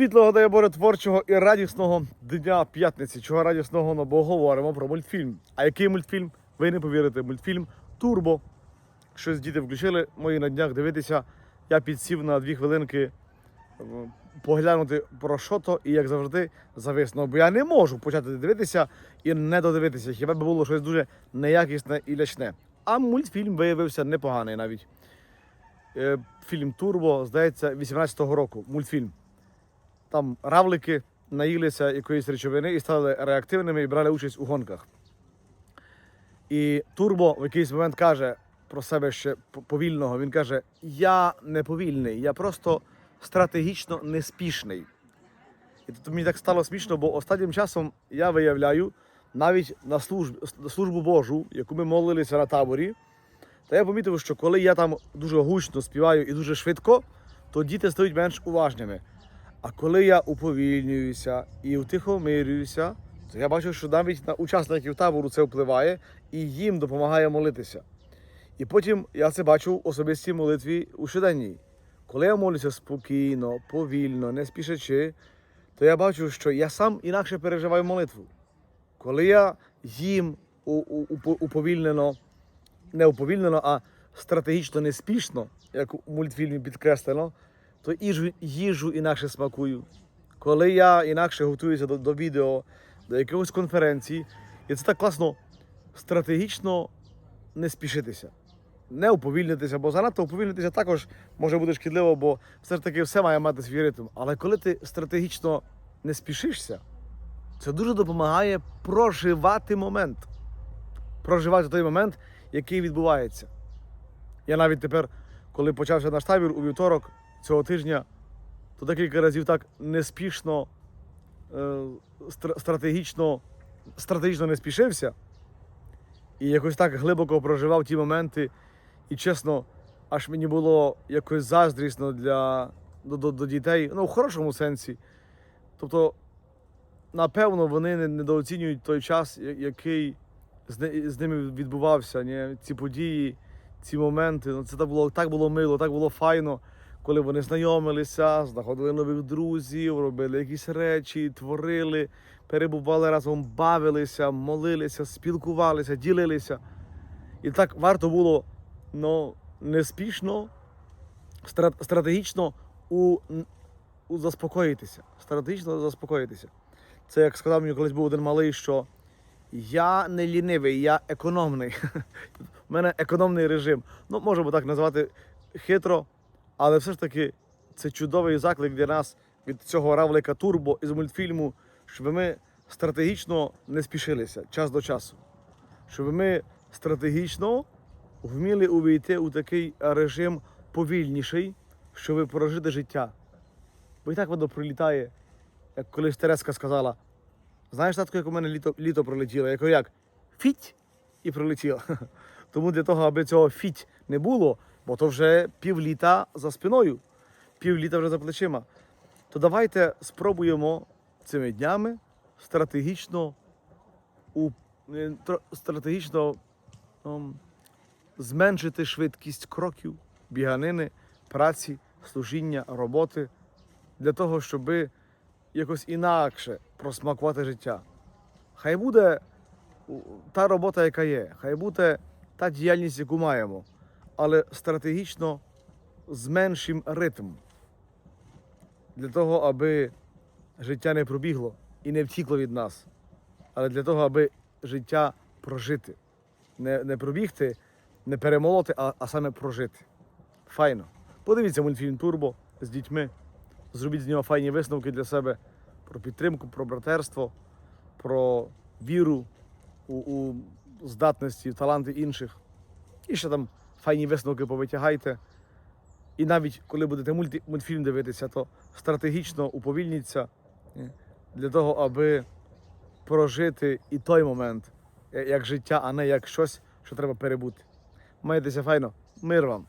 Світлого дає Боже творчого і радісного дня п'ятниці. Чого радісного, ну, бо говоримо про мультфільм. А який мультфільм? Ви не повірите, мультфільм Турбо. Щось діти включили мої на днях дивитися. Я підсів на дві хвилинки е, поглянути про що то, і як завжди зависно. Бо я не можу почати дивитися і не додивитися. Хіба б було щось дуже неякісне і лячне. А мультфільм виявився непоганий навіть. Е, Фільм Турбо, здається, 18-го року. Мультфільм. Там равлики наїлися якоїсь речовини і стали реактивними і брали участь у гонках. І Турбо в якийсь момент каже про себе ще повільного. Він каже: Я не повільний, я просто стратегічно неспішний. І тут мені так стало смішно, бо останнім часом я виявляю навіть на службу, службу Божу, яку ми молилися на таборі, та я помітив, що коли я там дуже гучно співаю і дуже швидко, то діти стають менш уважними. А коли я уповільнююся і утихомирююся, то я бачу, що навіть на учасників табору це впливає і їм допомагає молитися. І потім я це бачу в особистій молитві у щоденній. Коли я молюся спокійно, повільно, не спішачи, то я бачу, що я сам інакше переживаю молитву. Коли я їм уповільнено, не уповільнено, а стратегічно неспішно, як у мультфільмі підкреслено, то їжу, їжу інакше смакую. Коли я інакше готуюся до, до відео, до якихось конференцій, і це так класно стратегічно не спішитися, не уповільнитися, бо занадто уповільнитися також може бути шкідливо, бо все ж таки все має мати свій ритм. Але коли ти стратегічно не спішишся, це дуже допомагає проживати момент. Проживати той момент, який відбувається. Я навіть тепер, коли почався наш табір у вівторок цього тижня, то декілька разів так неспішно, е, стратегічно, стратегічно не спішився. І якось так глибоко проживав ті моменти. І чесно, аж мені було якось заздрісно для, до, до, до дітей, ну, в хорошому сенсі. Тобто, напевно, вони не- недооцінюють той час, який з, з ними відбувався. Ні? Ці події, ці моменти. Ну, це так було, так було мило, так було файно, коли вони знайомилися, знаходили нових друзів, робили якісь речі, творили, перебували разом, бавилися, молилися, спілкувалися, ділилися. І так варто було ну, неспішно, стратегічно у, у заспокоїтися. Стратегічно заспокоїтися. Це як сказав мені колись був один малий, що я не лінивий, я економний. У мене економний режим. Ну, можемо так назвати хитро, але все ж таки це чудовий заклик для нас від цього равлика Турбо із мультфільму, щоб ми стратегічно не спішилися час до часу. Щоб ми стратегічно вміли увійти у такий режим повільніший, щоб прожити життя. Бо і так воно прилітає, як колись Тереска сказала. Знаєш, татко, як у мене літо, літо пролетіло? Я кажу, як? Фіть і прилетіло. Тому для того, аби цього фіть не було, бо то вже півліта за спиною, півліта вже за плечима, то давайте спробуємо цими днями стратегічно, у, е, стратегічно ем, зменшити швидкість кроків, біганини, праці, служіння, роботи для того, щоб якось інакше просмакувати життя. Хай буде та робота, яка є, хай буде та діяльність, яку маємо, але стратегічно зменшимо ритм для того, аби життя не пробігло і не втікло від нас, але для того, аби життя прожити. Не, не пробігти, не перемолоти, а, а саме прожити. Файно. Подивіться мультфільм Турбо з дітьми. Зробіть з нього файні висновки для себе про підтримку, про братерство, про віру у, у здатності, таланти інших. І ще там файні висновки повитягайте. І навіть коли будете мульти, мультфільм дивитися, то стратегічно уповільніться е, для того, аби прожити і той момент е, як життя, а не як щось, що треба перебути. Маєтеся файно. Мир вам!